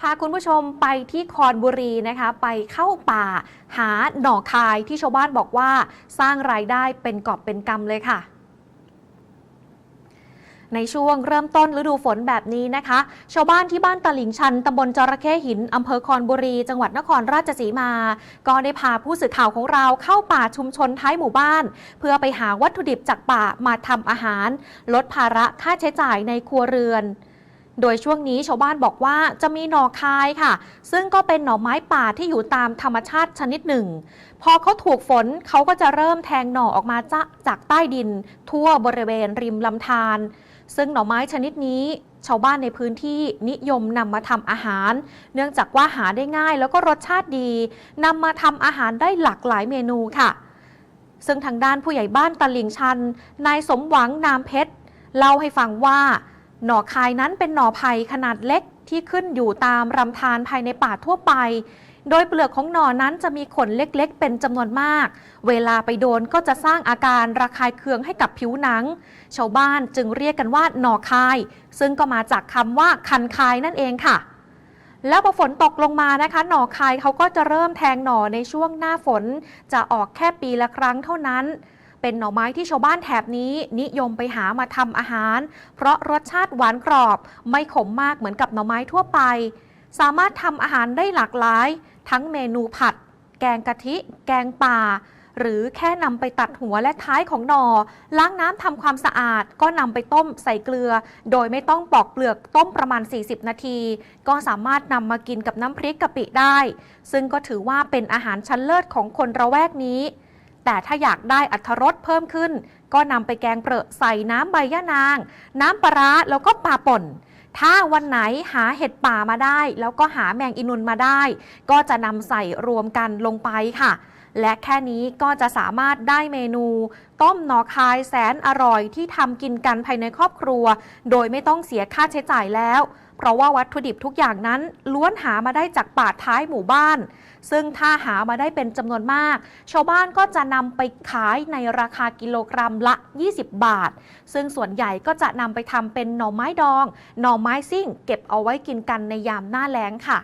พาคุณผู้ชมไปที่คอนบุรีนะคะ ไปเข้าป่า หาหน่อคายที่ชาวบ้านบอกว่าสร้างรายได้เป็นกอบเป็นกำเลยค่ะในช่วงเริ่มต้นฤดูฝนแบบนี้นะคะ ชาวบ้านที่บ้านตลิ่งชันตำบลจระเข้หินอำเภอคอนบุรี จังหวัดนครราชสีมา ก็ได้พาผู้สื่อข่าวของเราเข้าป่าชุมชนท้ายหมู่บ้าน เพื่อไปหาวัตถุดิบจากป่ามาทำอาหาร ลดภาระค่าใช้จ่ายในครัวเรือน โดยช่วงนี้ชาวบ้านบอกว่าจะมีหน่อคายค่ะ ซึ่งก็เป็นหน่อไม้ป่าที่อยู่ตามธรรมชาติชนิดหนึ่ง พอเขาถูกฝนเขาก็จะเริ่มแทงหน่อออกมาจจากใต้ดิน ทั่วบริเวณริมลำธารซึ่งหน่อไม้ชนิดนี้ ชาวบ้านในพื้นที่นิยมนำมาทำอาหาร เนื่องจากว่าหาได้ง่ายแล้วก็รสชาติดีนำมาทำอาหารได้หลากหลายเมนูค่ะ ซึ่งทางด้านผู้ใหญ่บ้านตลิ่งชัน นายสมหวังนามเพชรเล่าให้ฟังว่า หน่อคายนั้นเป็นหน่อไผ่ขนาดเล็กที่ขึ้นอยู่ตามรำธารภายในป่าทั่วไป โดยเปลือกของหน่อนั้นจะมีขนเล็กๆ เป็นจำนวนมาก เวลาไปโดนก็จะสร้างอาการระคายเคืองให้กับผิวหนัง ชาวบ้านจึงเรียกกันว่าหน่อคาย ซึ่งก็มาจากคำว่าคันคายนั่นเองค่ะ แล้วพอฝนตกลงมานะคะ หน่อคายเขาก็จะเริ่มแทงหน่อในช่วงหน้าฝน จะออกแค่ปีละครั้งเท่านั้น เป็นหน่อไม้ที่ชาวบ้านแถบนี้นิยมไปหามาทำอาหาร เพราะรสชาติหวานกรอบ ไม่ขมมากเหมือนกับหน่อไม้ทั่วไป สามารถทำอาหารได้หลากหลาย ทั้งเมนูผัด แกงกะทิ แกงป่า หรือแค่นำไปตัดหัวและท้ายของหน่อล้างน้ำทำความสะอาด ก็นำไปต้มใส่เกลือ โดยไม่ต้องปอกเปลือกต้มประมาณ 40 นาที ก็สามารถนำมากินกับน้ำพริกกะปิได้ ซึ่งก็ถือว่าเป็นอาหารชั้นเลิศของคนระแวกนี้ แต่ถ้าอยากได้อัตรรสเพิ่มขึ้น ก็นำไปแกงเปรอะใส่น้ำใบยะนาง น้ำปลาร้าแล้วก็ปลาป่น ถ้าวันไหนหาเห็ดป่ามาได้ แล้วก็หาแมงอินุนมาได้ ก็จะนำใส่รวมกันลงไปค่ะ และแค่นี้ก็จะสามารถได้เมนู ต้มหน่อคายแสนอร่อยที่ทำกินกันภายในครอบครัว โดยไม่ต้องเสียค่าใช้จ่ายแล้ว เพราะว่าวัตถุดิบทุกอย่างนั้นล้วนหามาได้จากป่าท้ายหมู่บ้าน ซึ่งถ้าหามาได้เป็นจำนวนมาก ชาวบ้านก็จะนำไปขายในราคากิโลกรัมละ 20 บาท ซึ่งส่วนใหญ่ก็จะนำไปทำเป็นหน่อไม้ดอง หน่อไม้ซิ่ง เก็บเอาไว้กินกันในยามหน้าแล้งค่ะ